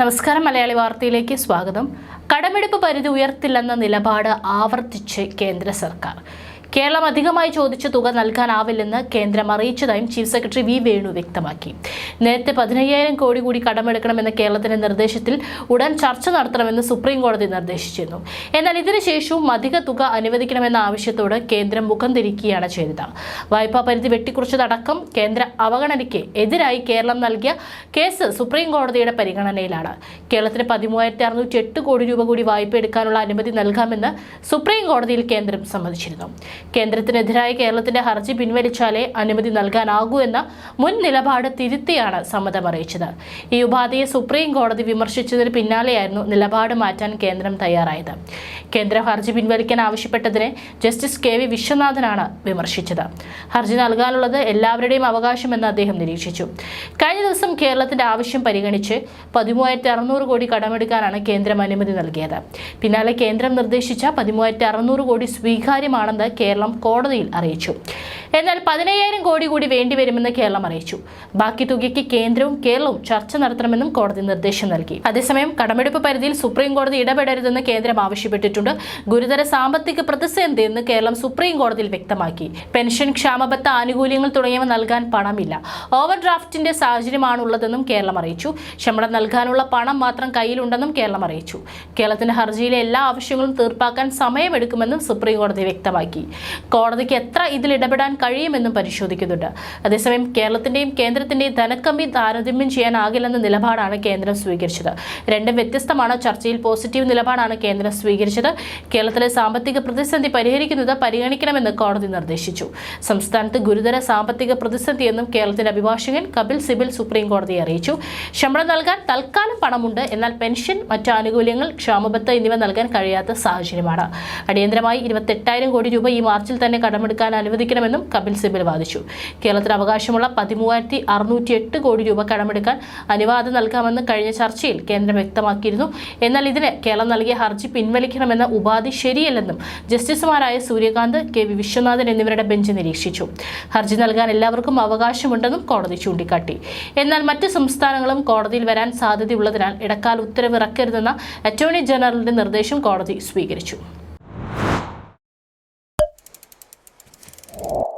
നമസ്കാരം മലയാളി വാർത്തയിലേക്ക് സ്വാഗതം. കടമെടുപ്പ് പരിധി ഉയർത്തില്ലെന്ന നിലപാട് ആവർത്തിച്ച് കേന്ദ്ര സർക്കാർ. കേരളം അധികമായി ചോദിച്ച തുക നൽകാനാവില്ലെന്ന് കേന്ദ്രം അറിയിച്ചതായും ചീഫ് സെക്രട്ടറി വി വേണു വ്യക്തമാക്കി. നേരത്തെ പതിനയ്യായിരം കോടി കൂടി കടമെടുക്കണമെന്ന കേരളത്തിന്റെ നിർദ്ദേശത്തിൽ ഉടൻ ചർച്ച നടത്തണമെന്ന് സുപ്രീം കോടതി നിർദ്ദേശിച്ചിരുന്നു. എന്നാൽ ഇതിനുശേഷവും അധിക തുക അനുവദിക്കണമെന്ന ആവശ്യത്തോട് കേന്ദ്രം മുഖം തിരിക്കുകയാണ് ചെയ്തത്. വായ്പാ പരിധി വെട്ടിക്കുറിച്ചതടക്കം കേന്ദ്ര അവഗണനയ്ക്ക് എതിരായി കേരളം നൽകിയ കേസ് സുപ്രീം കോടതിയുടെ പരിഗണനയിലാണ്. കേരളത്തിന് പതിമൂവായിരത്തി അറുന്നൂറ്റി എട്ട് കോടി രൂപ കൂടി വായ്പ എടുക്കാനുള്ള അനുമതി നൽകാമെന്ന് സുപ്രീം കോടതിയിൽ കേന്ദ്രം സമ്മതിച്ചിരുന്നു. കേന്ദ്രത്തിനെതിരായ കേരളത്തിന്റെ ഹർജി പിൻവലിച്ചാലേ അനുമതി നൽകാനാകൂ എന്ന മുൻ നിലപാട് തിരുത്തിയാണ് സമ്മതം അറിയിച്ചത്. ഈ ഉപാധിയെ സുപ്രീം കോടതി വിമർശിച്ചതിന് പിന്നാലെയായിരുന്നു നിലപാട് മാറ്റാൻ കേന്ദ്രം തയ്യാറായത്. കേന്ദ്രം ഹർജി പിൻവലിക്കാൻ ആവശ്യപ്പെട്ടതിനെ ജസ്റ്റിസ് കെ വി വിശ്വനാഥനാണ് വിമർശിച്ചത്. ഹർജി നൽകാനുള്ളത് എല്ലാവരുടെയും അവകാശമെന്ന് അദ്ദേഹം നിരീക്ഷിച്ചു. കഴിഞ്ഞ ദിവസം കേരളത്തിന്റെ ആവശ്യം പരിഗണിച്ച് പതിമൂവായിരത്തി അറുന്നൂറ് കോടി കടമെടുക്കാനാണ് കേന്ദ്രം അനുമതി നൽകിയത്. പിന്നാലെ കേന്ദ്രം നിർദ്ദേശിച്ച പതിമൂവായിരത്തി അറുന്നൂറ് കോടി സ്വീകാര്യമാണെന്ന് കേരളം കോടതിയിൽ അറിയിച്ചു. എന്നാൽ പതിനയ്യായിരം കോടി കൂടി വേണ്ടിവരുമെന്ന് കേരളം അറിയിച്ചു. ബാക്കി തുകയ്ക്ക് കേന്ദ്രവും കേരളവും ചർച്ച നടത്തണമെന്നും കോടതി നിർദ്ദേശം നൽകി. അതേസമയം കടമെടുപ്പ് പരിധിയിൽ സുപ്രീം കോടതി ഇടപെടരുതെന്ന് കേന്ദ്രം ആവശ്യപ്പെട്ടിട്ടുണ്ട്. ഗുരുതര സാമ്പത്തിക പ്രതിസന്ധി എന്ന് കേരളം സുപ്രീം കോടതിയിൽ വ്യക്തമാക്കി. പെൻഷൻ ക്ഷാമബത്ത ആനുകൂല്യങ്ങൾ തുടങ്ങിയവ നൽകാൻ പണമില്ല. ഓവർ ഡ്രാഫ്റ്റിന്റെ സാഹചര്യമാണുള്ളതെന്നും കേരളം അറിയിച്ചു. ശമ്പളം നൽകാനുള്ള പണം മാത്രം കയ്യിലുണ്ടെന്നും കേരളം അറിയിച്ചു. കേരളത്തിന്റെ ഹർജിയിലെ എല്ലാ ആവശ്യങ്ങളും തീർപ്പാക്കാൻ സമയമെടുക്കുമെന്നും സുപ്രീം കോടതി വ്യക്തമാക്കി. കോടതിക്ക് എത്ര ഇതിൽ ഇടപെടാൻ കഴിയുമെന്നും പരിശോധിക്കുന്നുണ്ട്. അതേസമയം കേരളത്തിന്റെയും കേന്ദ്രത്തിന്റെയും ധനക്കമ്മി താരതമ്യം ചെയ്യാനാകില്ലെന്ന നിലപാടാണ് കേന്ദ്രം സ്വീകരിച്ചത്. രണ്ടും വ്യത്യസ്തമാണ് ചർച്ചയിൽ പോസിറ്റീവ് നിലപാടാണ് കേന്ദ്രം സ്വീകരിച്ചത്. കേരളത്തിലെ സാമ്പത്തിക പ്രതിസന്ധി പരിഹരിക്കുന്നത് പരിഗണിക്കണമെന്ന് കോടതി നിർദ്ദേശിച്ചു. സംസ്ഥാനത്ത് ഗുരുതര സാമ്പത്തിക പ്രതിസന്ധിയെന്നും കേരളത്തിന്റെ അഭിഭാഷകൻ കപിൽ സിബിൽ സുപ്രീം കോടതിയെ അറിയിച്ചു. ശമ്പളം നൽകാൻ തൽക്കാലം പണമുണ്ട്. എന്നാൽ പെൻഷൻ മറ്റ് ആനുകൂല്യങ്ങൾ ക്ഷാമബത്ത എന്നിവ നൽകാൻ കഴിയാത്ത സാഹചര്യമാണ്. അടിയന്തരമായി ഇരുപത്തെട്ടായിരം കോടി രൂപ ഈ മാർച്ചിൽ തന്നെ കടമെടുക്കാൻ അനുവദിക്കണമെന്നും കപിൽ സിബൽ വാദിച്ചു. കേരളത്തിന് അവകാശമുള്ള പതിമൂവായിരത്തി അറുന്നൂറ്റി എട്ട് കോടി രൂപ കടമെടുക്കാൻ അനുവാദം നൽകാമെന്ന് കഴിഞ്ഞ ചർച്ചയിൽ കേന്ദ്രം വ്യക്തമാക്കിയിരുന്നു. എന്നാൽ ഇതിന് കേരളം നൽകിയ ഹർജി പിൻവലിക്കണമെന്ന ഉപാധി ശരിയല്ലെന്നും ജസ്റ്റിസുമാരായ സൂര്യകാന്ത് കെ വി വിശ്വനാഥൻ എന്നിവരുടെ ബെഞ്ച് നിരീക്ഷിച്ചു. ഹർജി നൽകാൻ എല്ലാവർക്കും അവകാശമുണ്ടെന്നും കോടതി ചൂണ്ടിക്കാട്ടി. എന്നാൽ മറ്റ് സംസ്ഥാനങ്ങളും കോടതിയിൽ വരാൻ സാധ്യതയുള്ളതിനാൽ ഇടക്കാല ഉത്തരവ് ഇറക്കരുതെന്ന അറ്റോർണി ജനറലിന്റെ നിർദ്ദേശം കോടതി സ്വീകരിച്ചു. Oh.